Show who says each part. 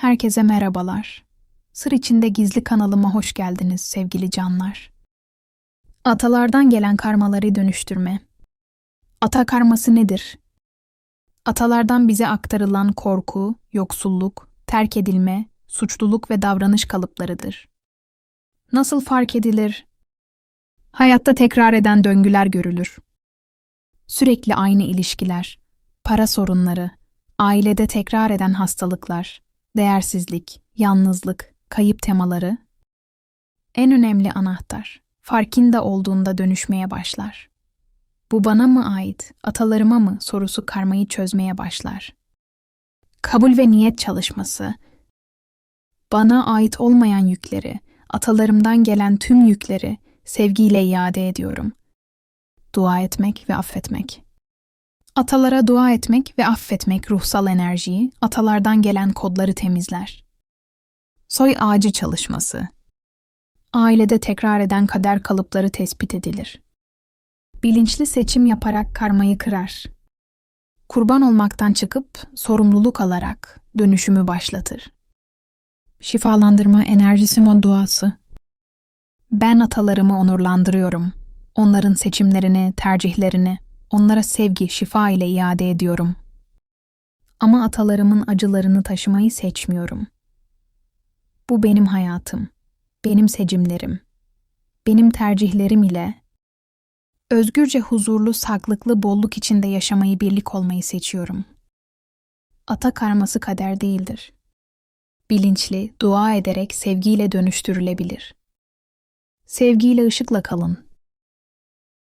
Speaker 1: Herkese merhabalar. Sır içinde gizli kanalıma hoş geldiniz sevgili canlar. Atalardan gelen karmaları dönüştürme. Ata karması nedir? Atalardan bize aktarılan korku, yoksulluk, terk edilme, suçluluk ve davranış kalıplarıdır. Nasıl fark edilir? Hayatta tekrar eden döngüler görülür. Sürekli aynı ilişkiler, para sorunları, ailede tekrar eden hastalıklar, değersizlik, yalnızlık, kayıp temaları. En önemli anahtar, farkında olduğunda dönüşmeye başlar. Bu bana mı ait, atalarıma mı sorusu karmayı çözmeye başlar. Kabul ve niyet çalışması. Bana ait olmayan yükleri, atalarımdan gelen tüm yükleri sevgiyle iade ediyorum. Dua etmek ve affetmek. Atalara dua etmek ve affetmek ruhsal enerjiyi, atalardan gelen kodları temizler. Soy ağacı çalışması. Ailede tekrar eden kader kalıpları tespit edilir. Bilinçli seçim yaparak karmayı kırar. Kurban olmaktan çıkıp sorumluluk alarak dönüşümü başlatır. Şifalandırma enerjisi mod duası. Ben atalarımı onurlandırıyorum. Onların seçimlerini, tercihlerini, onlara sevgi, şifa ile iade ediyorum. Ama atalarımın acılarını taşımayı seçmiyorum. Bu benim hayatım, benim seçimlerim, benim tercihlerim ile özgürce huzurlu, sağlıklı, bolluk içinde yaşamayı, birlik olmayı seçiyorum. Ata karması kader değildir. Bilinçli, dua ederek sevgiyle dönüştürülebilir. Sevgiyle ışıkla kalın.